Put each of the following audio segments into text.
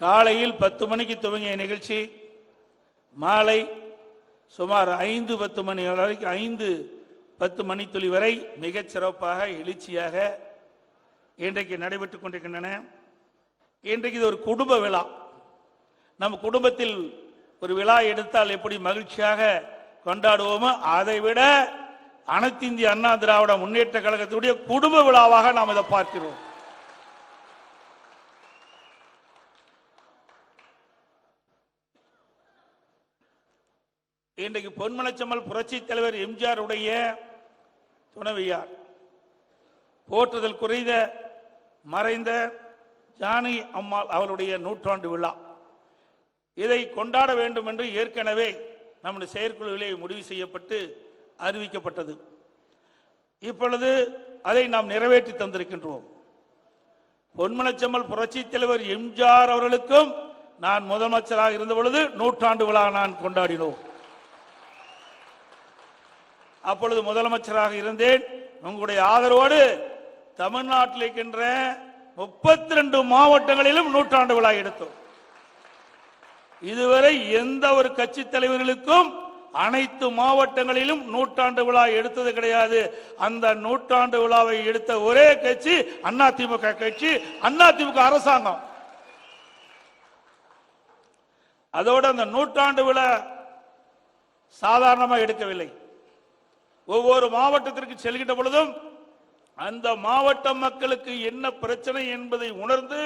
காலையில் பத்து மணிக்கு துவங்கிய நிகழ்ச்சி மாலை சுமார் ஐந்து பத்து மணி வரைக்கும் ஐந்து பத்து மணி துளி வரை மிகச் சிறப்பாக எழுச்சியாக இன்றைக்கு நடைபெற்றுக் கொண்டிருக்கின்றன. இன்றைக்கு இது ஒரு குடும்ப விழா. நம்ம குடும்பத்தில் ஒரு விழா எடுத்தால் எப்படி மகிழ்ச்சியாக கொண்டாடுவோமோ அதை விட அனைத்து இந்திய அண்ணா திராவிட முன்னேற்ற கழகத்துடைய குடும்ப விழாவாக நாம் இதை பார்க்கிறோம். இன்றைக்கு பொன்மனச்சம்மல் புரட்சி தலைவர் எம்ஜிஆர் உடைய துணைவியார். போற்றுதல் குறைந்த மறைந்த ஜானி அம்மாள் அவளுடைய நூற்றாண்டு விழா. இதை கொண்டாட வேண்டும் என்று ஏற்கனவே நம்முடைய செயற்குழுவிலே முடிவு செய்யப்பட்டு அறிவிக்கப்பட்டது. இப்பொழுது அதை நாம் நிறைவேற்றி தந்திருக்கின்றோம். பொன்மனச்சம்மல் புரட்சி தலைவர் எம்ஜிஆர் அவர்களுக்கும் நான் முதலமைச்சராக இருந்த பொழுது நூற்றாண்டு விழா நான் கொண்டாடினோம். அப்பொழுது முதலமைச்சராக இருந்தேன். உங்களுடைய ஆதரவோடு தமிழ்நாட்டில் இருக்கின்ற முப்பத்தி ரெண்டு மாவட்டங்களிலும் நூற்றாண்டு விழா எடுத்தோம். இதுவரை எந்த ஒரு கட்சி தலைவர்களுக்கும் அனைத்து மாவட்டங்களிலும் நூற்றாண்டு விழா எடுத்தது கிடையாது. அந்த நூற்றாண்டு விழாவை எடுத்த ஒரே கட்சி அண்ணா திமுக கட்சி அண்ணா திமுக அரசாங்கம். அதோடு அந்த நூற்றாண்டு விழா சாதாரணமாக எடுக்கவில்லை. ஒவ்வொரு மாவட்டத்திற்கு செல்கின்ற பொழுதும் அந்த மாவட்ட மக்களுக்கு என்ன பிரச்சனை என்பதை உணர்ந்து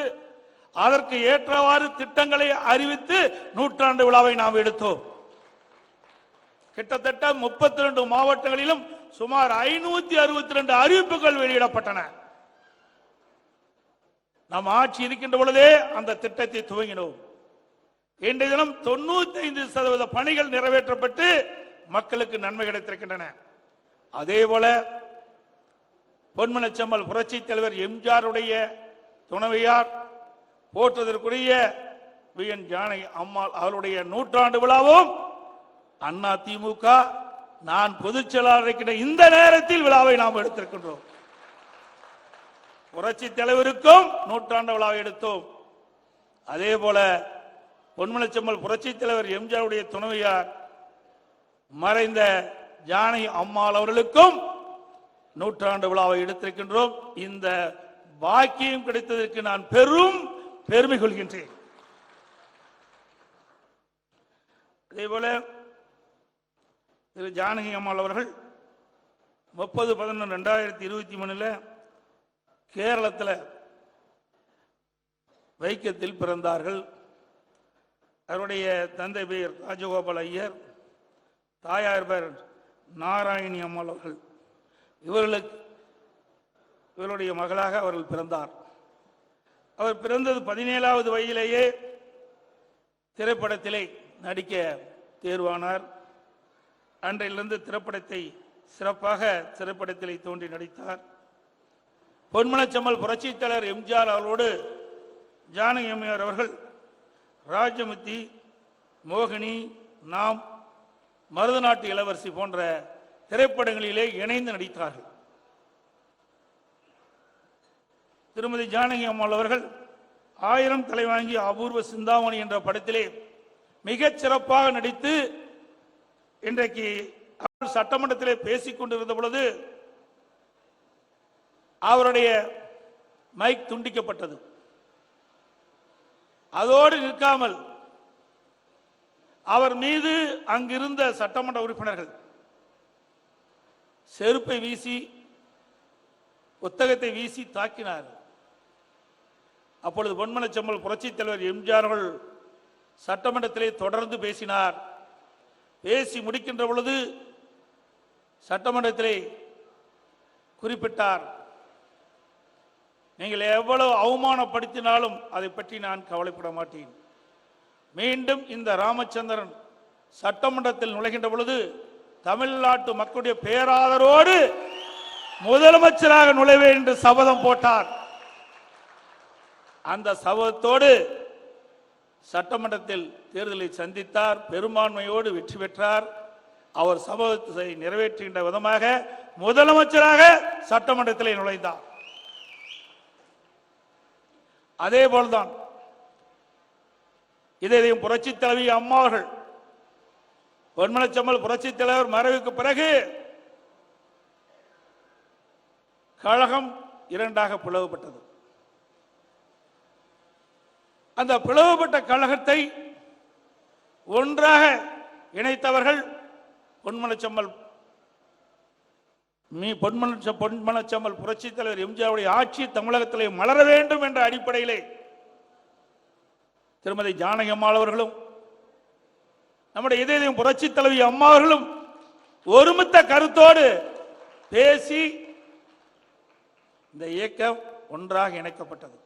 அதற்கு ஏற்றவாறு திட்டங்களை அறிவித்து நூற்றாண்டு விழாவை நாம் எடுத்தோம். கிட்டத்தட்ட முப்பத்தி ரெண்டு மாவட்டங்களிலும் சுமார் ஐநூத்தி அறுபத்தி ரெண்டு அறிவிப்புகள் வெளியிடப்பட்டன. நாம் ஆட்சி இருக்கின்ற பொழுதே அந்த திட்டத்தை துவங்கினோம். இன்றைய தினம் தொண்ணூத்தி ஐந்து சதவீத பணிகள் நிறைவேற்றப்பட்டு மக்களுக்கு நன்மை கிடைத்திருக்கின்றன. அதே போல பொன்மனச்சம்மல் புரட்சி தலைவர் எம்ஜிஆருடைய துணைவியார் போற்றுவதற்குரிய வி. என். ஜானகி அம்மாள் அவருடைய நூற்றாண்டு விழாவும் அண்ணா திமுக நான் பொதுச் செயலாளர் இருக்கின்ற இந்த நேரத்தில் விழாவை நாம் எடுத்திருக்கின்றோம். புரட்சி தலைவருக்கும் நூற்றாண்டு விழாவை எடுத்தோம். அதே போல பொன்மனச்செம்மல் புரட்சி தலைவர் எம்ஜிஆருடைய துணைவியார் மறைந்த ஜானகி அம்மாள் அவர்களுக்கும் நூற்றாண்டு விழாவை எடுத்திருக்கின்றோம். இந்த பாக்கியம் கிடைத்ததற்கு நான் பெரும் பெருமை கொள்கின்றேன். அதே போல திரு ஜானகி அம்மாள் அவர்கள் முப்பது பதினொன்று ரெண்டாயிரத்தி இருபத்தி மூணுல கேரளத்தில் வைக்கத்தில் பிறந்தார்கள். அவருடைய தந்தை பெயர் ராஜகோபால் ஐயர் தாயார் பெயர் நாராயணி அம்மாள் அவர்கள். இவர்களுக்கு இவருடைய மகளாக அவர்கள் பிறந்தார். அவர் பிறந்தது பதினேழாவது வயதிலேயே திரைப்படத்திலே நடிக்க தேர்வானார். அன்றையிலிருந்து திரைப்படத்தை சிறப்பாக திரைப்படத்திலே தோன்றி நடித்தார். பொன்மனச்சம்மல் புரட்சித்தலைவர் எம்ஜிஆர் அவர்களோடு ஜானகி அம்மையார் அவர்கள் ராஜமுத்தி மோகினி நாம் மருதநாட்டு இளவரசி போன்ற திரைப்படங்களிலே இணைந்து நடித்தார்கள். திருமதி ஜானகி அம்மாள் அவர்கள் ஆயிரம் தலைவாங்கி அபூர்வ சிந்தாமணி என்ற படத்திலே மிகச் சிறப்பாக நடித்து இன்றைக்கு அவர் சட்டமன்றத்திலே பேசிக் கொண்டிருந்த பொழுது அவருடைய மைக் துண்டிக்கப்பட்டது. அதோடு நிற்காமல் அவர் மீது அங்கிருந்த சட்டமன்ற உறுப்பினர்கள் செருப்பை வீசி புத்தகத்தை வீசி தாக்கினார். அப்பொழுது பொன்மனச்செம்மல் புரட்சித் தலைவர் எம்ஜிஆர் அவர்கள் சட்டமன்றத்திலே தொடர்ந்து பேசினார். பேசி முடிக்கின்ற பொழுது சட்டமன்றத்திலே குறிப்பிட்டார். நீங்கள் எவ்வளவு அவமானப்படுத்தினாலும் அதை பற்றி நான் கவலைப்பட மாட்டேன். மீண்டும் இந்த ராமச்சந்திரன் சட்டமன்றத்தில் நுழைகின்ற பொழுது தமிழ்நாட்டு மக்களுடைய பேராதரோடு முதலமைச்சராக நுழைவேன் என்று சபதம் போட்டார். அந்த சபதத்தோடு சட்டமன்றத்தில் தேர்தலை சந்தித்தார் பெரும்பான்மையோடு வெற்றி பெற்றார். அவர் சபதத்தை நிறைவேற்றுகின்ற விதமாக முதலமைச்சராக சட்டமன்றத்தில் நுழைந்தார். அதே போல்தான் இதையும் புரட்சி தலைவி அம்மாவர்கள் அவர்கள். புரட்சி தலைவர் மறைவுக்கு பிறகு கழகம் இரண்டாக பிளவுபட்டது. அந்த பிளவுபட்ட கழகத்தை ஒன்றாக இணைத்தவர்கள் பொன்மலச்சம்மல் மீ பொன்மலச்ச பொன்மலச்சம்மல் புரட்சி தலைவர் எம்ஜிஆருடைய ஆட்சி தமிழகத்திலே மலர வேண்டும் என்ற அடிப்படையிலே திருமதி ஜானகி அம்மாள் அவர்களும் நம்முடைய இதயம் புரட்சி தலைவி அம்மா அவர்களும் ஒருமித்த கருத்தோடு பேசி இந்த இயக்கம் ஒன்றாக இணைக்கப்பட்டது.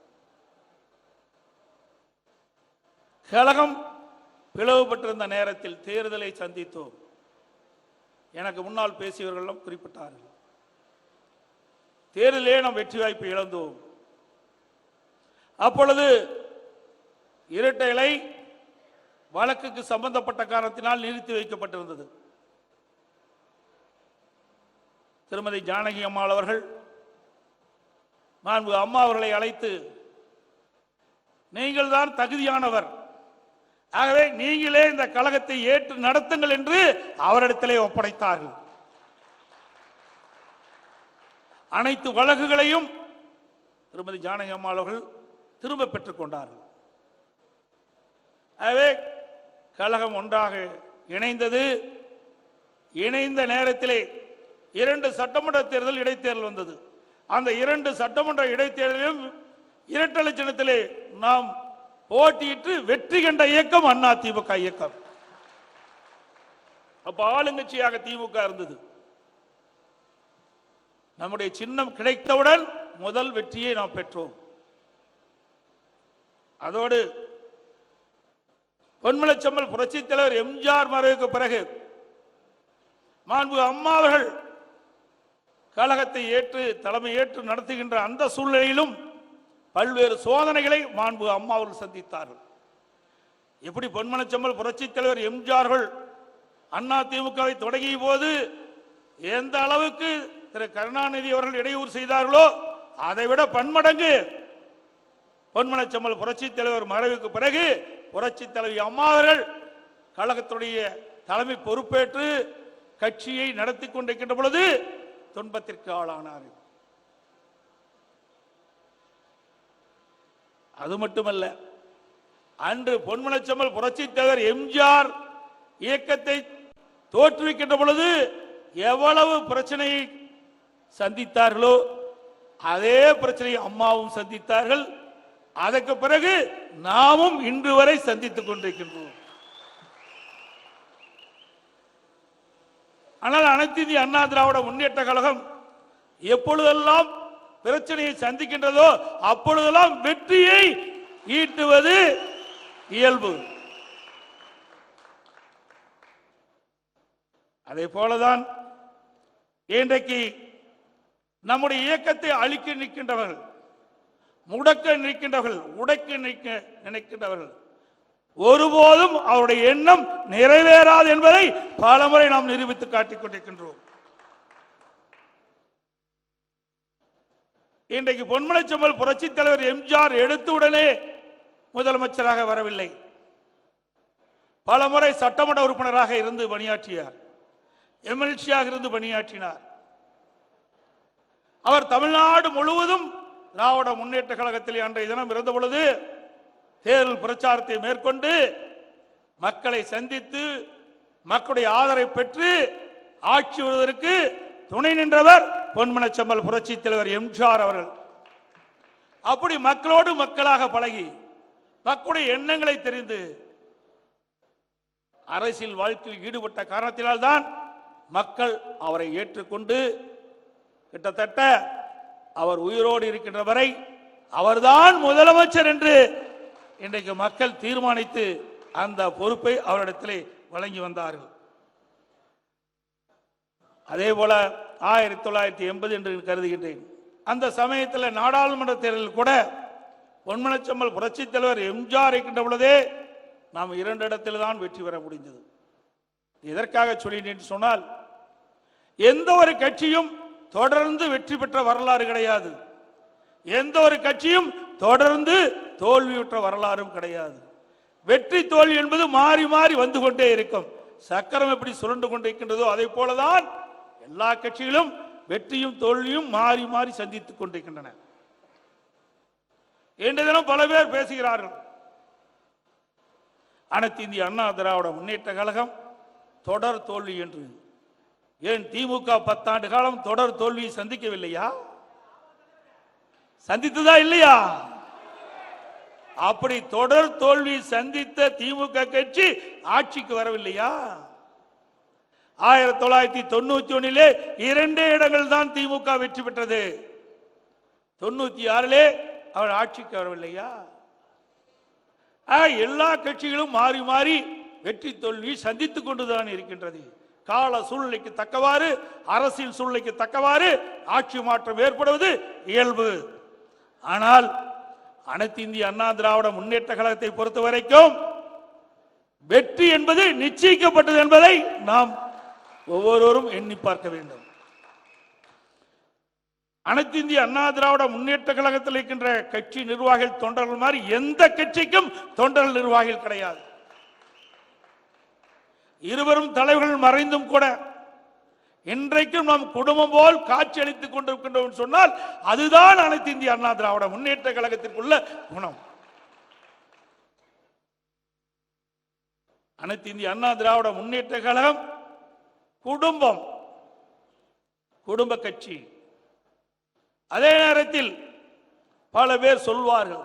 கழகம் பிளவுபட்டிருந்த நேரத்தில் தேர்தலை சந்தித்தோம். எனக்கு முன்னால் பேசியவர்களும் குறிப்பிட்டார்கள். தேர்தலே நாம் வெற்றி வாய்ப்பு இழந்தோம். அப்பொழுது இரட்டை இலை வழக்குக்கு சம்பந்தப்பட்ட காரணத்தினால் நிறுத்தி வைக்கப்பட்டிருந்தது. திருமதி ஜானகி அம்மாள் அவர்கள் நான்கு அம்மா அவர்களை அழைத்து நீங்கள் தான் தகுதியானவர். ஆகவே நீங்களே இந்த கழகத்தை ஏற்று நடத்துங்கள் என்று அவரிடத்திலே ஒப்படைத்தார்கள். அனைத்து வழக்குகளையும் திருமதி ஜானகி அம்மாள் அவர்கள் திரும்ப பெற்றுக் கொண்டார்கள். ஆகவே கழகம் ஒன்றாக இணைந்தது. இணைந்த நேரத்திலே இரண்டு சட்டமன்ற தேர்தல் இடைத்தேர்தல் வந்தது. அந்த இரண்டு சட்டமன்ற இடைத்தேர்தலிலும் இரட்டை சின்னத்திலே நாம் போட்டியிட்டு வெற்றி கண்ட இயக்கம் அண்ணா திமுக இயக்கம். அப்ப ஆளுங்கட்சியாக திமுக இருந்தது. நம்முடைய சின்னம் கிடைத்தவுடன் முதல் வெற்றியை நாம் பெற்றோம். அதோடு பொன்மலச்சம்மல் புரட்சித் தலைவர் எம்ஜிஆர் மறைவுக்கு பிறகு மாண்பு அம்மா அவர்கள் கழகத்தை ஏற்று தலைமை ஏற்று நடத்துகின்ற அந்த சூழ்நிலையிலும் பல்வேறு சோதனைகளை மாண்பு அம்மா அவர்கள் சந்தித்தார்கள். எப்படி பொன்மனச்சம்மல் புரட்சித் தலைவர் எம்ஜிஆர்கள் அண்ணா திமுகவை தொடங்கிய போது எந்த அளவுக்கு திரு கருணாநிதி அவர்கள் இடையூறு செய்தார்களோ அதை விட பன்மடங்கு பொன்மனச்சம்மல் புரட்சி தலைவர் மறைவுக்கு பிறகு புரட்சி தலைவி அம்மா அவர்கள் கழகத்துடைய தலைமை பொறுப்பேற்று கட்சியை நடத்தி கொண்டிருக்கின்ற பொழுது துன்பத்திற்கு ஆளானார் அது மட்டுமல்ல அன்று பொன்மனச்சம்மல் புரட்சி தலைவர் எம்ஜிஆர் இயக்கத்தை தோற்றுவிக்கின்ற பொழுது எவ்வளவு பிரச்சனையை சந்தித்தார்களோ அதே பிரச்சனையை அம்மாவும் சந்தித்தார்கள். அதற்கு பிறகு நாமும் இன்று வரை சந்தித்துக் கொண்டிருக்கின்றோம். ஆனால் அனைத்து இந்திய அண்ணா திராவிட முன்னேற்ற கழகம் எப்பொழுதெல்லாம் பிரச்சனையை சந்திக்கின்றதோ அப்பொழுதெல்லாம் வெற்றியை ஈட்டுவது இயல்பு. அதே போலதான் இன்றைக்கு நம்முடைய இயக்கத்தை அழிக்க நிற்கின்றவர்கள் முடக்க நிற்கின்றவர்கள் உடைக்க நிற்க நினைக்கின்றவர்கள். ஒருபோதும் அவருடைய எண்ணம் நிறைவேறாது என்பதை பலமுறை நாம் நிரூபித்து காட்டிக் கொண்டிருக்கின்றோம். இன்றைக்கு பொன்மலைச்சம்பல் புரட்சித் தலைவர் எம்ஜிஆர் எடுத்தவுடனே முதலமைச்சராக வரவில்லை. பலமுறை சட்டமன்ற உறுப்பினராக இருந்து பணியாற்றியார் எம்எல்சியாக இருந்து பணியாற்றினார். அவர் தமிழ்நாடு முழுவதும் திராவிட முன்னேற்ற கழகத்தில் அன்றைய தினம் இருந்த பொழுது தேர்தல் பிரச்சாரத்தை மேற்கொண்டு மக்களை சந்தித்து மக்களுடைய ஆதரவை பெற்று ஆட்சி வருவதற்கு துணை நின்றவர் பொன்மனச்சம்பல் புரட்சி தலைவர் எம்ஜிஆர் அவர்கள். அப்படி மக்களோடு மக்களாக பழகி மக்களுடைய எண்ணங்களை தெரிந்து அரசியல் வாழ்க்கையில் ஈடுபட்ட காரணத்தினால்தான் மக்கள் அவரை ஏற்றுக்கொண்டு கிட்டத்தட்ட அவர் உயிரோடு இருக்கின்ற வரை அவர்தான் முதலமைச்சர் என்று இன்றைக்கு மக்கள் தீர்மானித்து அந்த பொறுப்பை அவரிடத்திலே வழங்கி வந்தார்கள். அதே போல ஆயிரத்தி தொள்ளாயிரத்தி எண்பது என்று கருதுகின்றேன். அந்த சமயத்தில் நாடாளுமன்ற தேர்தலில் கூட பொன்மனச்சம்மல் புரட்சித் தலைவர் எம்ஜிஆர் இருக்கின்ற பொழுதே நாம் இரண்டு இடத்தில் தான் வெற்றி பெற முடிந்தது. எதற்காக சொல்லினேன் என்று சொன்னால் எந்த ஒரு கட்சியும் தொடர்ந்து வெற்றி பெற்ற வரலாறு கிடையாது. எந்த ஒரு கட்சியும் தொடர்ந்து தோல்வியுற்ற வரலாறும் கிடையாது. வெற்றி தோல்வி என்பது மாறி மாறி வந்து கொண்டே இருக்கும். சக்கரம் எப்படி சுரண்டு கொண்டிருக்கின்றதோ அதை போலதான் எல்லா கட்சிகளும் வெற்றியும் தோல்வியும் மாறி மாறி சந்தித்துக் கொண்டிருக்கின்றன. இன்று தினம் பல பேர் பேசுகிறார்கள். அனைத்து இந்திய அண்ணா திராவிட முன்னேற்ற கழகம் தொடர் தோல்வி என்று. ஏன் திமுக பத்தாண்டு காலம் தொடர் தோல்வியை சந்திக்கவில்லையா? சந்தித்ததா இல்லையா? அப்படி தொடர் தோல்வி சந்தித்த திமுக கட்சி ஆட்சிக்கு வரவில்லையா? ஆயிரத்தி தொள்ளாயிரத்தி தொண்ணூத்தி ஒன்னிலே இரண்டே இடங்கள் தான் திமுக வெற்றி பெற்றது. தொண்ணூத்தி ஆறிலே அவர் ஆட்சிக்கு வரவில்லையா? எல்லா கட்சிகளும் மாறி மாறி வெற்றி தோல்வி சந்தித்துக் கொண்டுதான் இருக்கின்றது. கால சூழ்நிலைக்கு தக்கவாறு அரசியல் சூழ்நிலைக்கு தக்கவாறு ஆட்சி மாற்றம் ஏற்படுவது இயல்பு. ஆனால் அனைத்து இந்திய அண்ணா திராவிட முன்னேற்ற கழகத்தை பொறுத்த வரைக்கும் வெற்றி என்பது நிச்சயிக்கப்பட்டது என்பதை நாம் ஒவ்வொருவரும் எண்ணி பார்க்க வேண்டும். அனைத்து இந்திய அண்ணா திராவிட முன்னேற்ற கழகத்தில் இருக்கின்ற கட்சி நிர்வாகிகள் தொண்டர்கள் மாதிரி எந்த கட்சிக்கும் தொண்டர்கள் நிர்வாகிகள் கிடையாது. இருவரும் தலைவர்கள் மறைந்தும் கூட இன்றைக்கும் நாம் குடும்பம் போல் காட்சி அளித்துக் கொண்டிருக்கின்றோம் சொன்னால் அதுதான் அனைத்து இந்திய அண்ணா திராவிட முன்னேற்ற கழகத்திற்குள்ள குணம். அனைத்து இந்திய அண்ணா திராவிட முன்னேற்ற கழகம் குடும்பம் குடும்ப கட்சி. அதே நேரத்தில் பல பேர் சொல்வார்கள்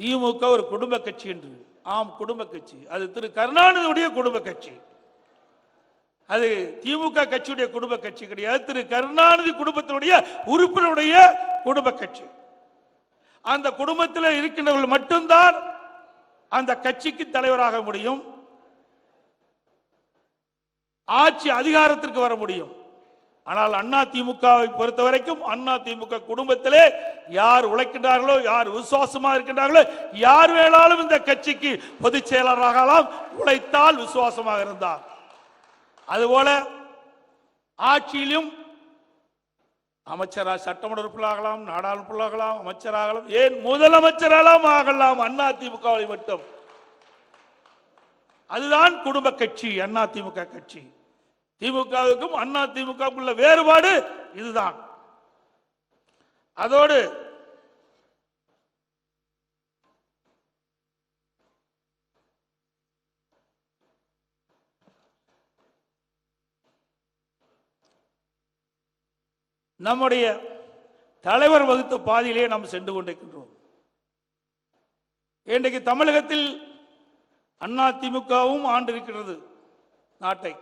திமுக ஒரு குடும்ப கட்சி என்று. ஆம் குடும்ப கட்சி. அது திரு கருணாநிதியுடைய குடும்ப கட்சி. அது திமுக கட்சியுடைய குடும்ப கட்சி கிடையாது. திரு கருணாநிதி குடும்பத்தினுடைய உறுப்பினருடைய குடும்ப கட்சி. அந்த குடும்பத்தில் இருக்கின்றவர்கள் மட்டும்தான் அந்த கட்சிக்கு தலைவராக முடியும். ஆட்சி அதிகாரத்திற்கு வர முடியும். ஆனால் அண்ணா திமுகவை பொறுத்த வரைக்கும் அண்ணா திமுக குடும்பத்திலே யார் உழைக்கின்றார்களோ யார் விசுவாசமா இருக்கின்றார்களோ யார் வேணாலும் இந்த கட்சிக்கு பொதுச் செயலராகலாம் உழைத்தால் விசுவாசமாக இருந்தார். அதுபோல ஆட்சியிலும் அமைச்சராக சட்டமன்ற உறுப்பினராகலாம் நாடாளுமன்றர்களாகலாம் அமைச்சராகலாம் ஏன் முதலமைச்சராகலாம் ஆகலாம் அண்ணா திமுகவை மட்டும். அதுதான் குடும்ப கட்சி அண்ணா திமுக கட்சி. திமுகவுக்கும் அண்ணா திமுகவுக்கும் உள்ள வேறுபாடு இதுதான். அதோடு நம்முடைய தலைவர் வகுத்த பாதையிலே நாம் சென்று கொண்டிருக்கின்றோம். இன்றைக்கு தமிழகத்தில் அண்ணா திமுகவும் ஆண்டிருக்கிறது நாட்டை.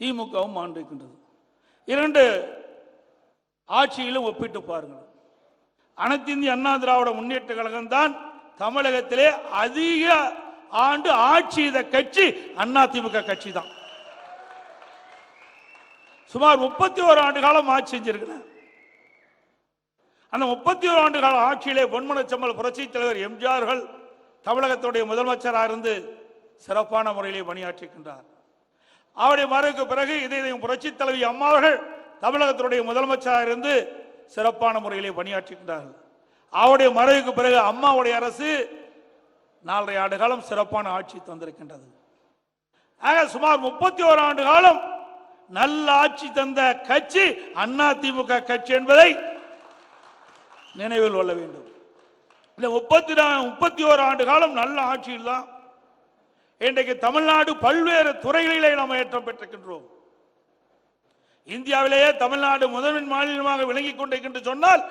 திமுகவும் ஆண்டிருக்கின்றது இரண்டு ஆட்சியிலும் ஒப்பிட்டு பாருங்கள். அனைத்து இந்திய அண்ணா திராவிட முன்னேற்ற கழகம் தான் தமிழகத்திலே அதிக ஆண்டு ஆட்சி செய்த கட்சி அண்ணா திமுக கட்சி தான் சுமார் முப்பத்தி ஒரு ஆண்டு காலம் ஆட்சி செஞ்சிருக்கிறேன் அந்த முப்பத்தி ஓரு ஆண்டு கால ஆட்சியிலே பொன்மனச்சம்பல் புரட்சி தலைவர் எம்ஜிஆர்கள் தமிழகத்துடைய முதலமைச்சராக இருந்து சிறப்பான முறையிலே பணியாற்றிக்கின்றார். அவருடைய மறைவுக்கு பிறகு இதே புரட்சி தலைவி அம்மா அவர்கள் தமிழகத்தினுடைய முதலமைச்சராக இருந்து சிறப்பான முறையிலே பணியாற்றுகின்றார்கள் அவருடைய மறைவுக்கு பிறகு அம்மாவுடைய அரசு நாலரை ஆண்டு காலம் சிறப்பான ஆட்சி தந்திருக்கின்றது. ஆக சுமார் முப்பத்தி ஓரு ஆண்டு காலம் நல்ல ஆட்சி தந்த கட்சி அண்ணா திமுக கட்சி என்பதை நினைவில் கொள்ள வேண்டும். இந்த முப்பத்தி முப்பத்தி ஓரு ஆண்டு காலம் நல்ல ஆட்சியில் தான் இன்றைக்கு தமிழ்நாடு பல்வேறு துறைகளிலே நாம் ஏற்றம் பெற்றிருக்கின்றோம். இந்தியாவிலேயே தமிழ்நாடு முதன்மை மாநிலமாக விளங்கிக் கொண்டிருக்கின்ற சொன்னால்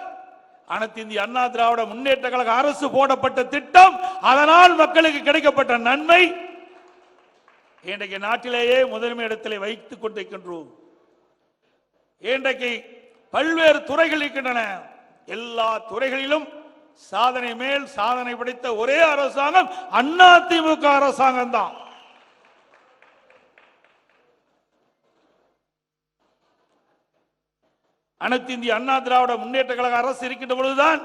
அனைத்து இந்திய அண்ணா திராவிட முன்னேற்ற கழக அரசு போடப்பட்ட திட்டம் அதனால் மக்களுக்கு கிடைக்கப்பட்ட நன்மை இன்றைக்கு நாட்டிலேயே முதன்மை இடத்திலே வைத்துக் கொண்டிருக்கின்றோம். இன்றைக்கு பல்வேறு துறைகள் இருக்கின்றன. எல்லா துறைகளிலும் சாதனை மேல் சாதனை படைத்த ஒரே அரசாங்கம் அண்ணா திமுக அரசாங்கம் தான். அனைத்து இந்திய அண்ணா திராவிட முன்னேற்ற கழக அரசு இருக்கின்ற பொழுதுதான்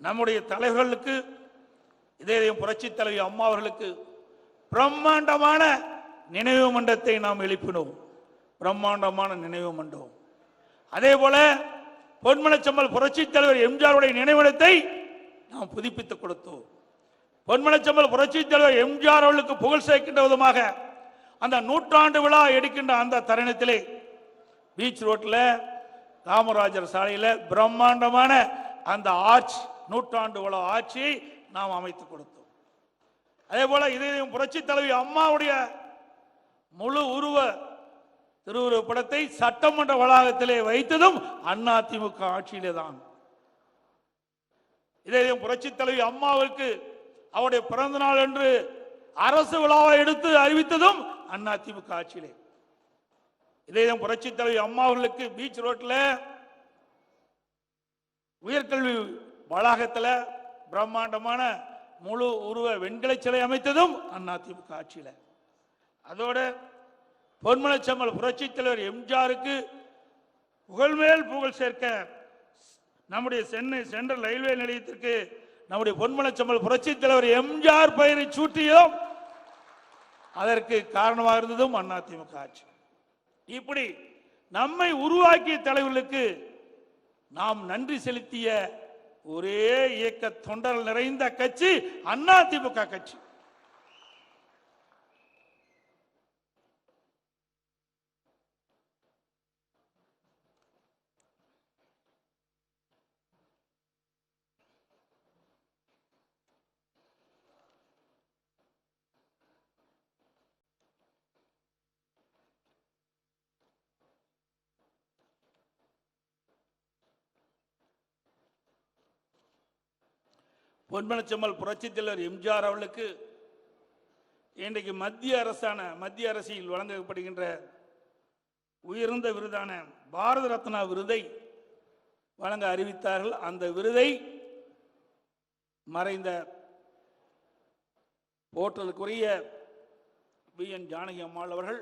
நம்முடைய தலைவர்களுக்கு இதே புரட்சி தலைவி அம்மா அவர்களுக்கு பிரம்மாண்டமான நினைவு மண்டத்தை நாம் எழுப்பினோம். பிரம்மாண்டமான நினைவு மண்டபம் அதே போல பொன்மனச்செம்மல் புரட்சி தலைவர் எம்ஜிஆருடைய நினைவிடத்தை நாம் புதுப்பித்துக் கொடுத்தோம். பொன்மலைச்சம்பல் புரட்சி தலைவர் எம்ஜிஆர் அவர்களுக்கு புகழ் சேர்க்கின்ற விதமாக அந்த நூற்றாண்டு விழா எடுக்கின்ற அந்த தருணத்திலே பீச் ரோட்டில் காமராஜர் சாலையில் பிரம்மாண்டமான அந்த ஆட்சி நூற்றாண்டு விழா ஆட்சியை நாம் அமைத்து கொடுத்தோம். அதே போல இதையும் புரட்சி தலைவி அம்மாவுடைய முழு உருவ திருவுருவ படத்தை சட்டமன்ற வளாகத்திலே வைத்ததும் அண்ணா திமுக ஆட்சியிலே தான். இதையும் புரட்சி தலைவி அம்மாவுக்கு அவருடைய பிறந்த நாள் என்று அரசு விழாவை எடுத்து அறிவித்ததும் அண்ணா திமுக ஆட்சியிலே. இதயம் புரட்சி தலைவி அம்மாவர்களுக்கு பீச் ரோட்ல உயர்கல்வி வளாகத்தில் பிரம்மாண்டமான முழு உருவ வெண்கல சிலை அமைத்ததும் அண்ணா அதிமுக ஆட்சியில். அதோட பொன்மனச்சம்மல் புரட்சி தலைவர் எம்ஜிஆருக்கு புகழ்மேல் புகழ் சேர்க்க நம்முடைய சென்னை சென்ட்ரல் ரயில்வே நிலையத்திற்கு நம்முடைய பொன்மலச்சம்பல் புரட்சி தலைவர் எம்ஜிஆர் பெயரை சூட்டியும் அதற்கு காரணமாக இருந்ததும் அதிமுக ஆட்சி. இப்படி நம்மை உருவாக்கிய தலைவர்களுக்கு நாம் நன்றி செலுத்திய ஒரே இயக்க தொண்டர்கள் நிறைந்த கட்சி அண்ணா கட்சி. பொன்மனச்செம்மல் புரட்சித் தலைவர் எம்ஜிஆர் அவர்களுக்கு இன்றைக்கு மத்திய அரசான மத்திய அரசில் வழங்கப்படுகின்ற உயர்ந்த விருதான பாரத ரத்னா விருதை வழங்க அறிவித்தார்கள். அந்த விருதை மறைந்த போற்றலுக்குரிய பி. என். ஜானகி அம்மாள் அவர்கள்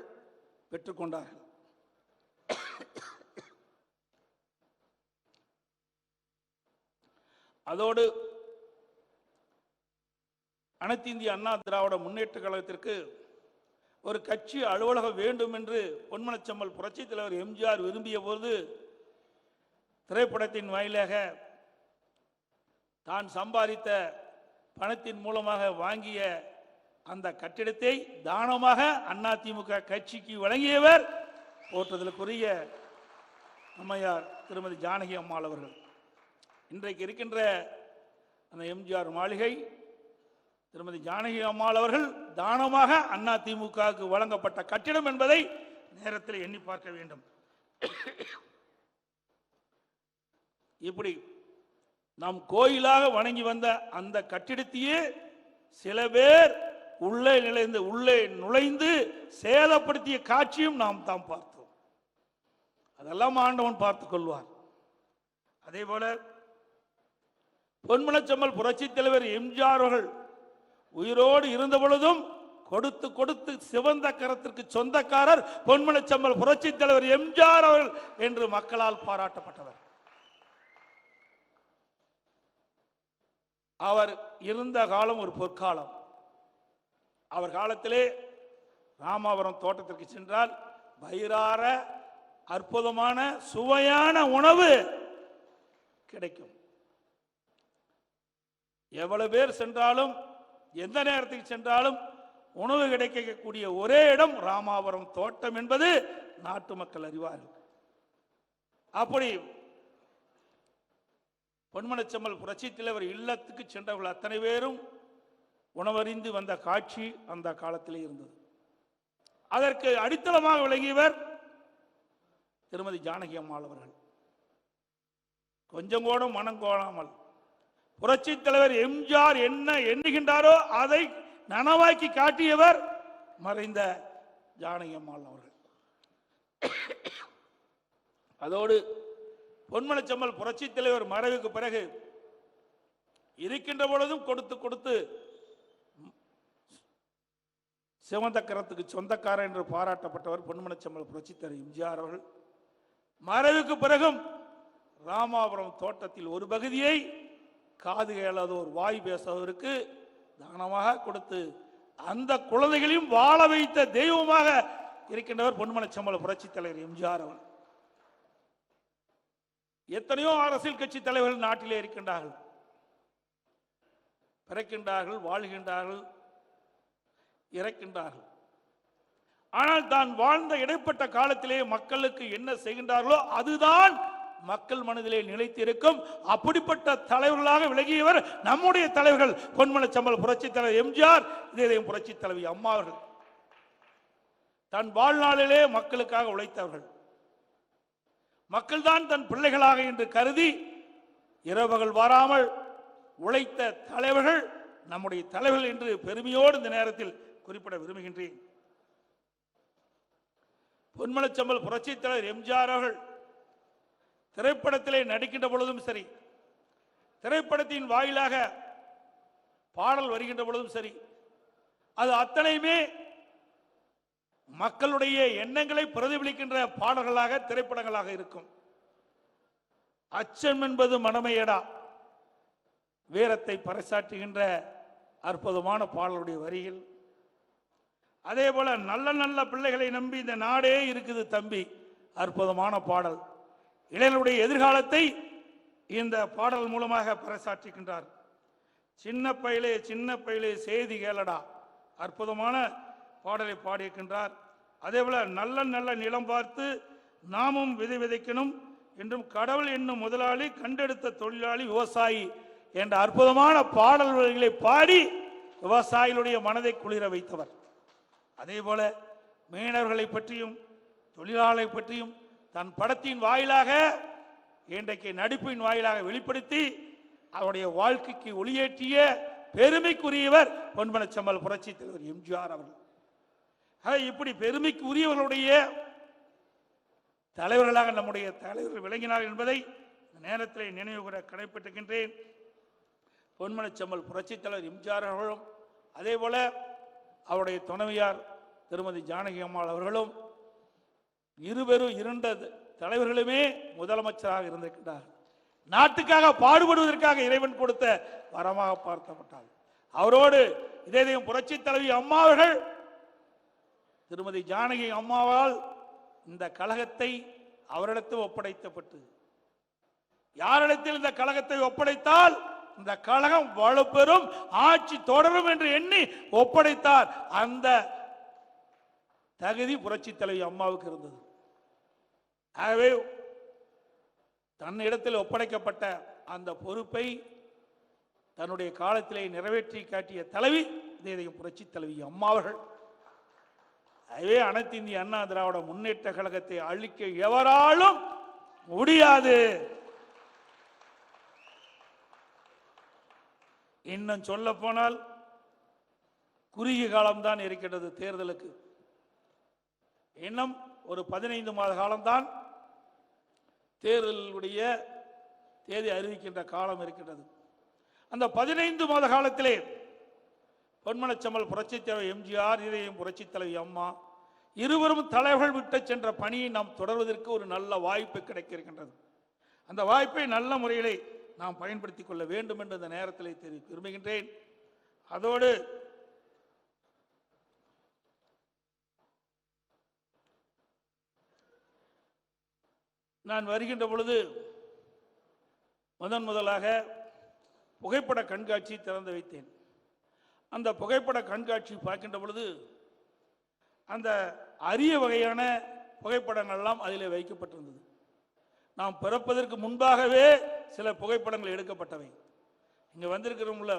பெற்றுக்கொண்டார்கள் அதோடு அனைத்து இந்திய அண்ணா திராவிட முன்னேற்ற கழகத்திற்கு ஒரு கட்சி அலுவலகம் வேண்டும் என்று பொன்மனச்சம்மல் புரட்சித் தலைவர் எம்ஜிஆர் விரும்பிய போது திரைப்படத்தின் வாயிலாக தான் சம்பாதித்த பணத்தின் மூலமாக வாங்கிய அந்த கட்டிடத்தை தானமாக அதிமுக கட்சிக்கு வழங்கியவர் போற்றுதலுக்குரிய அம்மையார் திருமதி ஜானகி அம்மாள் அவர்கள். இன்றைக்கு இருக்கின்ற அந்த எம்ஜிஆர் மாளிகை திருமதி ஜானகி அம்மாள் அவர்கள் தானமாக அண்ணா திமுகவுக்கு வழங்கப்பட்ட கட்டிடம் என்பதை நேரத்தில் எண்ணி பார்க்க வேண்டும். இப்படி நாம் கோயிலாக வணங்கி வந்த அந்த கட்டிடத்தையே சில பேர் உள்ளே நிலைந்து உள்ளே நுழைந்து சேதப்படுத்திய காட்சியும் நாம் தாம் பார்த்தோம். அதெல்லாம் ஆண்டவன் பார்த்துக் கொள்வார். அதே போல பொன்மனச்சம்மல் புரட்சித் தலைவர் எம்ஜிஆர் அவர்கள் உயிரோடு இருந்த பொழுதும் கொடுத்து கொடுத்து சிவந்த கரத்திற்கு சொந்தக்காரர் பொன்மனச்சம்மல் புரட்சி தலைவர் எம்ஜிஆர் அவர்கள் என்று மக்களால் பாராட்டப்பட்டவர். அவர் இருந்த காலம் ஒரு பொற்காலம். அவர் காலத்திலே ராமாபுரம் தோட்டத்திற்கு சென்றால் வயிறார அற்புதமான சுவையான உணவு கிடைக்கும். எவ்வளவு பேர் சென்றாலும் எந்த நேரத்தில் சென்றாலும் உணவு கிடைக்கக்கூடிய ஒரே இடம் ராமாபுரம் தோட்டம் என்பது நாட்டு மக்கள் அறிவார்கள். அப்படி பொன்மனச்செம்மல் புரட்சி தலைவர் இல்லத்துக்கு சென்றவர்கள் அத்தனை பேரும் உணவறிந்து வந்த காட்சி அந்த காலத்திலே இருந்தது. அதற்கு அடித்தளமாக விளங்கியவர் திருமதி ஜானகி அம்மாள் அவர்கள். கொஞ்சம் கூட மனம் கோணாமல் புரட்சி தலைவர் எம்ஜிஆர் என்ன எண்ணுகின்றாரோ அதை நனவாக்கி காட்டியவர் மறைந்த ஜானகியம்மாள் அவர்கள். அதோடு பொன்மனச்செம்மல் புரட்சி தலைவர் மறைவுக்கு பிறகு இருக்கின்ற பொழுதும் கொடுத்து கொடுத்து சிவந்த கரத்துக்கு சொந்தக்காரர் என்று பாராட்டப்பட்டவர் பொன்மனச்செம்மல் புரட்சி தலைவர் எம்ஜிஆர் அவர்கள். மறைவுக்கு பிறகும் ராமாபுரம் தோட்டத்தில் ஒரு பகுதியை காது கேளாதோர் வாய் பேசுவதற்கு தானமாக கொடுத்து அந்த குழந்தைகளையும் வாழ வைத்த தெய்வமாக இருக்கின்றவர் பொன்மனச்சம்பள புரட்சி தலைவர் எம்ஜிஆர் அவர் எத்தனையோ அரசியல் கட்சி தலைவர்கள் நாட்டிலே இருக்கின்றார்கள். பிறக்கின்றார்கள் வாழ்கின்றார்கள் இறக்கின்றார்கள். ஆனால் தான் வாழ்ந்த இடைப்பட்ட காலத்திலே மக்களுக்கு என்ன செய்கின்றார்களோ அதுதான் மக்கள் மனதிலே நிலைத்திருக்கும். அப்படிப்பட்ட தலைவர்களாக விலகியவர் நம்முடைய தலைவர்கள். பொன்மனச்சம்பல் புரட்சி தலைவர் எம்ஜிஆர் இதயம் புரட்சி தலைவி அம்மா அவர்கள். தன் வாழ்நாளிலே மக்களுக்காக உழைத்தவர்கள். மக்கள்தான் தன் பிள்ளைகளாக என்று கருதி இரவுகள் வராமல் உழைத்த தலைவர்கள் நம்முடைய தலைவர்கள் என்று பெருமையோடு இந்த நேரத்தில் குறிப்பிட விரும்புகின்றேன். பொன்மனச்சம்பல் புரட்சித் தலைவர் எம்ஜிஆர் அவர்கள் திரைப்படத்திலே நடிக்கின்ற பொழுதும் சரி திரைப்படத்தின் வாயிலாக பாடல் வருகின்ற பொழுதும் சரி அது அத்தனையுமே மக்களுடைய எண்ணங்களை பிரதிபலிக்கின்ற பாடல்களாக திரைப்படங்களாக இருக்கும். அச்சம் என்பது மனமையடா வீரத்தை பறைசாற்றுகின்ற அற்புதமான பாடலுடைய வரிகள். அதே போல நல்ல நல்ல பிள்ளைகளை நம்பி இந்த நாடே இருக்குது தம்பி அற்புதமான பாடல். இளைஞருடைய எதிர்காலத்தை இந்த பாடல் மூலமாக பறைசாற்றுகின்றார். சின்ன பயிலே சின்ன பயிலே செய்தி கேளடா. அற்புதமான பாடலை பாடியிருக்கின்றார். அதேபோல நல்ல நல்ல நிலம் பார்த்து நாமும் விதை விதைக்கணும் என்றும் கடவுள் என்னும் முதலாளி கண்டெடுத்த தொழிலாளி விவசாயி என்ற அற்புதமான பாடல் வரிகளை பாடி விவசாயிகளுடைய மனதை குளிர வைத்தவர். அதே போல மீனவர்களை பற்றியும் தொழிலாளர்களை பற்றியும் தன் படத்தின் வாயிலாக இன்றைக்கு நடிப்பின் வாயிலாக வெளிப்படுத்தி அவருடைய வாழ்க்கைக்கு ஒளியேற்றிய பெருமைக்குரியவர் பொன்மனச்சம்பல் புரட்சி தலைவர் எம்ஜிஆர் அவர்கள். இப்படி பெருமைக்குரியவர்களுடைய தலைவர்களாக நம்முடைய தலைவர்கள் விளங்கினார் என்பதை இந்த நேரத்தில் நினைவு கூற கடைப்பட்டுகின்றேன் பொன்மனச்சம்மல் புரட்சி தலைவர் எம்ஜிஆர் அவர்களும் அதே போல அவருடைய துணைவியார் திருமதி ஜானகி அம்மாள் அவர்களும் இருவரும் இரண்ட தலைவர்களுமே முதலமைச்சராக இருந்திருக்கிறார் நாட்டுக்காக பாடுபடுவதற்காக இறைவன் கொடுத்த வரமாக பார்க்கப்பட்டார் அவரோடு இதயம் புரட்சி தலைவி அம்மா அவர்கள் திருமதி ஜானகி அம்மாவால் இந்த கழகத்தை அவரிடத்தில் ஒப்படைத்தப்பட்டு யாரிடத்தில் இந்த கழகத்தை ஒப்படைத்தால் இந்த கழகம் வலுப்பெறும் ஆட்சி தொடரும் என்று எண்ணி ஒப்படைத்தார். அந்த தகுதி புரட்சி தலைவி அம்மாவுக்கு இருந்தது. ஆகவே தன்னிடத்தில் ஒப்படைக்கப்பட்ட அந்த பொறுப்பை தன்னுடைய காலத்திலே நிறைவேற்றி காட்டிய தலைவி தேதிய புரட்சி தலைவி அம்மாவர்கள் அதுவே அனைத்து இந்திய அண்ணா திராவிட முன்னேற்ற கழகத்தை அழிக்க எவராலும் முடியாது. இன்னும் சொல்ல போனால் குறுகிய காலம்தான் இருக்கின்றது தேர்தலுக்கு. இன்னும் ஒரு பதினைந்து மாத காலம்தான் தேர்தலுடைய தேதி அறிவிக்கின்ற காலம் இருக்கின்றது. அந்த பதினைந்து மாத காலத்திலே பொன்மனச்சம்மல் புரட்சித் தலைவர் எம்ஜிஆர் இதயம் புரட்சித் தலைவி அம்மா இருவரும் தலைவர்கள் விட்டு சென்ற பணியை நாம் தொடர்வதற்கு ஒரு நல்ல வாய்ப்பு கிடைக்க இருக்கின்றது அந்த வாய்ப்பை நல்ல முறையிலே நாம் பயன்படுத்திக் கொள்ள வேண்டும் என்று இந்த நேரத்தில் தெரிவித்து விரும்புகின்றேன். அதோடு நான் வருகின்ற பொழுது முதன் முதலாக புகைப்பட கண்காட்சி திறந்து வைத்தேன். அந்த புகைப்பட கண்காட்சி பார்க்கின்ற பொழுது அந்த அரிய வகையான புகைப்படங்கள்லாம் அதில் வைக்கப்பட்டிருந்தது. நாம் பிறப்பதற்கு முன்பாகவே சில புகைப்படங்கள் எடுக்கப்பட்டவை. இங்கே வந்திருக்கிறவங்கள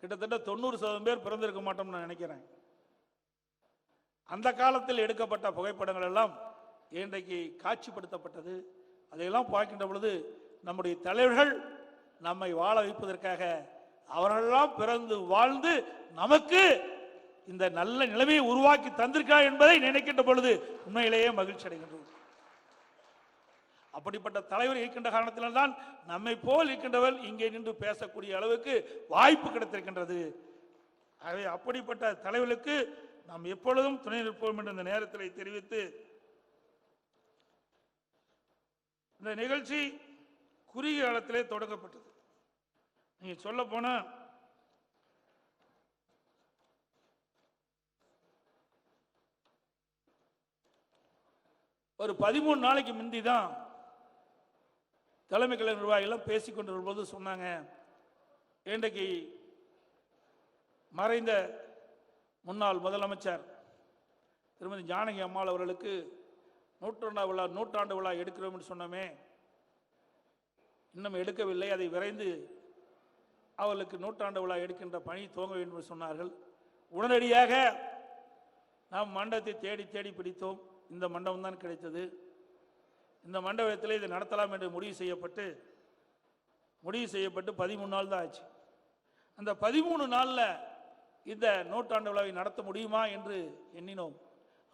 கிட்டத்தட்ட தொண்ணூறு சதவீதம் பேர் பிறந்திருக்க மாட்டோம்னு நான் நினைக்கிறேன். அந்த காலத்தில் எடுக்கப்பட்ட புகைப்படங்கள் எல்லாம் இன்றைக்கு காட்சிப்படுத்தப்பட்டது. அதையெல்லாம் பார்க்கின்ற பொழுது நம்முடைய தலைவர்கள் நம்மை வாழ வைப்பதற்காக அவர்களெல்லாம் பிறந்து வாழ்ந்து நமக்கு இந்த நல்ல நிலைமையை உருவாக்கி தந்திருக்கிறார் என்பதை நினைக்கின்ற பொழுது உண்மையிலேயே மகிழ்ச்சி அடைகின்றோம். அப்படிப்பட்ட தலைவர் இருக்கின்ற காரணத்தினால்தான் நம்மை போல் இருக்கின்றவர் இங்கே நின்று பேசக்கூடிய அளவுக்கு வாய்ப்பு கிடைத்திருக்கின்றது. ஆகவே அப்படிப்பட்ட தலைவர்களுக்கு நாம் எப்பொழுதும் துணை நிற்போம் என்ற இந்த நேரத்தில் தெரிவித்து இந்த நிகழ்ச்சி குறுகிய காலத்திலே தொடங்கப்பட்டது. நீங்கள் சொல்ல போனால் ஒரு பதிமூணு நாளைக்கு முந்தி தான் தலைமை கலை நிர்வாகிகள் பேசிக் வரும்போது சொன்னாங்க இன்றைக்கு மறைந்த முன்னாள் முதலமைச்சர் திருமதி ஜானகி அம்மாள் அவர்களுக்கு நூற்றாண்டு விழா நூற்றாண்டு விழா எடுக்கிறோம் என்று சொன்னோமே இன்னும் எடுக்கவில்லை. அதை விரைந்து அவர்களுக்கு நூற்றாண்டு விழா எடுக்கின்ற பணி துவங்க வேண்டும் என்று சொன்னார்கள். உடனடியாக நாம் மண்டபத்தை தேடி தேடி பிடித்தோம். இந்த மண்டபம் தான் கிடைத்தது. இந்த மண்டபத்தில் இதை நடத்தலாம் என்று முடிவு செய்யப்பட்டு முடிவு செய்யப்பட்டு பதிமூணு நாள் தான் ஆச்சு. அந்த பதிமூணு நாளில் இந்த நூற்றாண்டு விழாவை நடத்த முடியுமா என்று எண்ணினோம்.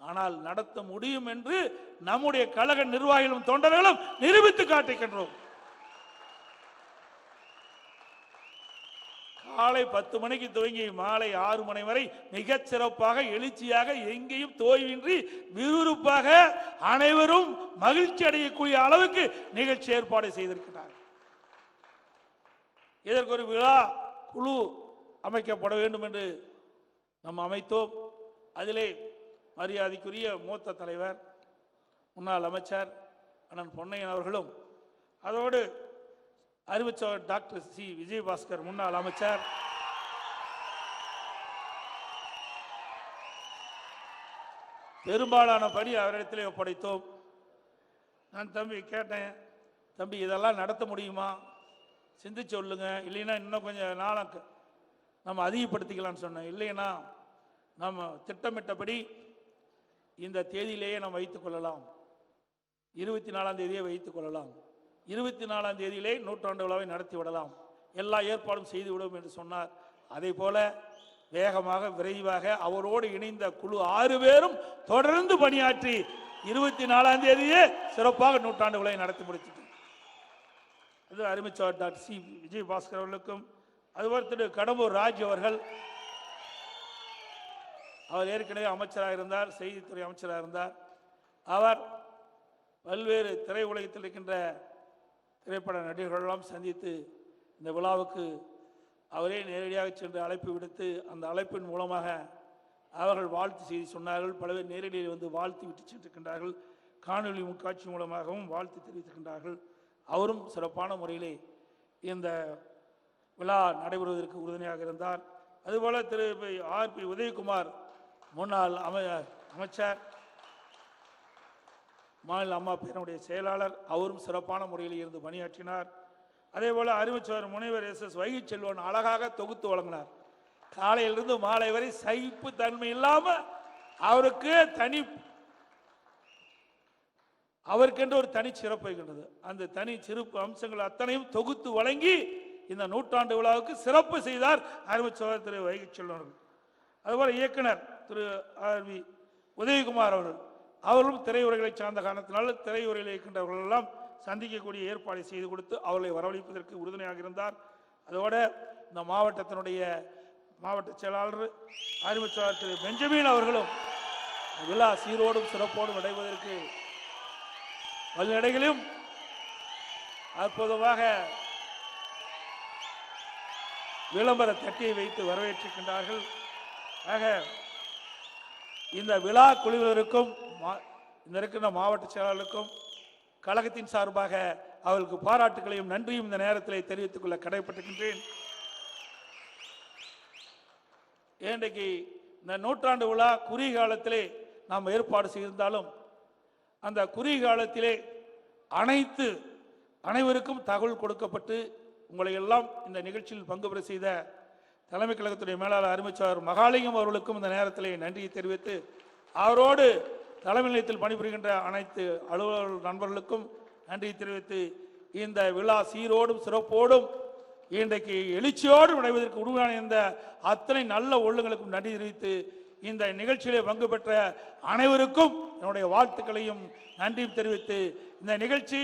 ஆனால் நடத்த முடியும் என்று நம்முடைய கழக நிர்வாகிகளும் தொண்டர்களும் நிரூபித்து காட்டுகின்றோம். காலை பத்து மணிக்கு துவங்கி மாலை ஆறு மணி வரை மிகச்சிறப்பாக எழுச்சியாக எங்கேயும் தோய்வின்றி விறுவிறுப்பாக அனைவரும் மகிழ்ச்சி அடையக்கூடிய அளவுக்கு நிகழ்ச்சி ஏற்பாடு செய்திருக்கிறார் இதற்கு ஒரு விழா குழு அமைக்கப்பட வேண்டும் என்று நாம் அமைத்தோம். அதிலே மரியாதைக்குரிய மூத்த தலைவர் முன்னாள் அமைச்சர் அண்ணன் பொன்னையன் அவர்களும் அதோடு அறிவிச்சவர் டாக்டர் சி. விஜயபாஸ்கர் முன்னாள் அமைச்சர். பெரும்பாலான பணி அவரிடத்திலே ஒப்படைத்தோம். நான் தம்பி கேட்டேன் தம்பி இதெல்லாம் நடத்த முடியுமா? சிந்திச்சு சொல்லுங்க. இல்லைன்னா இன்னும் கொஞ்சம் நாளாக நம்ம அதிகப்படுத்திக்கலாம்னு சொன்னேன். இல்லைன்னா நம்ம திட்டமிட்டபடி இந்த தேதியிலேயே நாம் வைத்துக் கொள்ளலாம். இருபத்தி நாலாம் தேதியை வைத்துக் கொள்ளலாம். இருபத்தி நாலாம் தேதியிலே நூற்றாண்டு விழாவை நடத்தி விடலாம். எல்லா ஏற்பாடும் செய்து விடும் என்று சொன்னார். அதே போல வேகமாக விரைவாக அவரோடு இணைந்த குழு ஆறு பேரும் தொடர்ந்து பணியாற்றி இருபத்தி நாலாம் தேதியே சிறப்பாக நூற்றாண்டு விழாவை நடத்தி முடிச்சிட்டு அது அருமைச்சவர் டாக்டர் சி. விஜயபாஸ்கர் அவர்களுக்கும் அதுபோல் திரு கடம்பூர் ராஜ் அவர்கள் அவர் ஏற்கனவே அமைச்சராக இருந்தார் செய்தித்துறை அமைச்சராக இருந்தார். அவர் பல்வேறு திரை உலகத்தில் இருக்கின்ற திரைப்பட நடிகர்களெல்லாம் சந்தித்து இந்த விழாவுக்கு அவரே நேரடியாக சென்று அழைப்பு விடுத்து அந்த அழைப்பின் மூலமாக அவர்கள் வாழ்த்து செய்தி சொன்னார்கள். பல பேர் நேரடியில் வந்து வாழ்த்து விட்டு சென்றிருக்கின்றார்கள். காணொலி முக்காட்சி மூலமாகவும் வாழ்த்து தெரிவித்திருக்கின்றார்கள். அவரும் சிறப்பான முறையிலே இந்த விழா நடைபெறுவதற்கு உறுதுணையாக இருந்தார். அதுபோல திரு ஆர் பி உதயகுமார் முன்னாள் அமை அமைச்சர் மாநில அம்மா பேரனுடைய செயலாளர் அவரும் சிறப்பான முறையில் இருந்து பணியாற்றினார். அதே போல் அறிவுச்சவர் முனைவர் எஸ் எஸ் வைகை செல்வன் அழகாக தொகுத்து வழங்கினார். காலையிலிருந்து மாலை வரை சகிப்பு தன்மை இல்லாம அவருக்கு தனி அவருக்கென்று ஒரு தனி சிறப்பு இருக்கின்றது. அந்த தனி சிறப்பு அம்சங்கள் அத்தனையும் தொகுத்து வழங்கி இந்த நூற்றாண்டு விழாவுக்கு சிறப்பு செய்தார் அறிவுச்சவர் திரு வைகை செல்வன் அதுபோல இயக்குனர் திரு ஆர் வி உதயகுமார் அவர்கள். அவர்களும் திரையுறைகளை சார்ந்த காரணத்தினால் திரையுறையில் இருக்கின்றவர்கள் எல்லாம் சந்திக்கக்கூடிய ஏற்பாடு செய்து கொடுத்து அவர்களை வரவழைப்பதற்கு உறுதுணையாக இருந்தார். அதோட இந்த மாவட்டத்தினுடைய மாவட்ட செயலாளர் அறிவுச்சாளர் திரு பெஞ்சமின் அவர்களும் விழா சீரோடும் சிறப்போடும் அடைவதற்கு வழிநடைகளையும் அற்புதமாக விளம்பர தட்டியை வைத்து வரவேற்றிருக்கின்றார்கள். ஆக இந்த விழா குழுவினருக்கும் மா- இந்த இருக்கின்ற மாவட்ட செயலாளருக்கும் கழகத்தின் சார்பாக அவர்களுக்கு பாராட்டுகளையும் நன்றியும் இந்த நேரத்தில் தெரிவித்துக் கொள்ள கடைப்பட்டுகின்றேன் இன்றைக்கு இந்த நூற்றாண்டு விழா குறுகிய காலத்திலே நாம் ஏற்பாடு செய்திருந்தாலும் அந்த குறுகிய காலத்திலே அனைத்து அனைவருக்கும் தகவல் கொடுக்கப்பட்டு உங்களை எல்லாம் இந்த நிகழ்ச்சியில் பங்கு பெற செய்த தலைமை கழகத்துடைய மேலாளர் அருமைச்சார் மகாலிங்கம் அவர்களுக்கும் இந்த நேரத்தில் நன்றியை தெரிவித்து அவரோடு தலைமை நிலையத்தில் பணிபுரிகின்ற அனைத்து அலுவலர் நண்பர்களுக்கும் நன்றியை தெரிவித்து இந்த விழா சீரோடும் சிறப்போடும் இன்றைக்கு எழுச்சியோடு விளைவதற்கு உருவான இந்த அத்தனை நல்ல உள்ளங்களுக்கும் நன்றி தெரிவித்து இந்த நிகழ்ச்சியிலே பங்கு பெற்ற அனைவருக்கும் என்னுடைய வாழ்த்துக்களையும் நன்றியும் தெரிவித்து இந்த நிகழ்ச்சி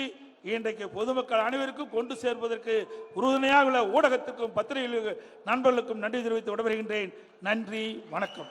இன்றைக்கு பொதுமக்கள் அனைவருக்கும் கொண்டு சேர்ப்பதற்கு உறுதுணையாக உள்ள ஊடகத்துக்கும் பத்திரிகை நண்பர்களுக்கும் நன்றி தெரிவித்து விடைபெறுகின்றேன். நன்றி வணக்கம்.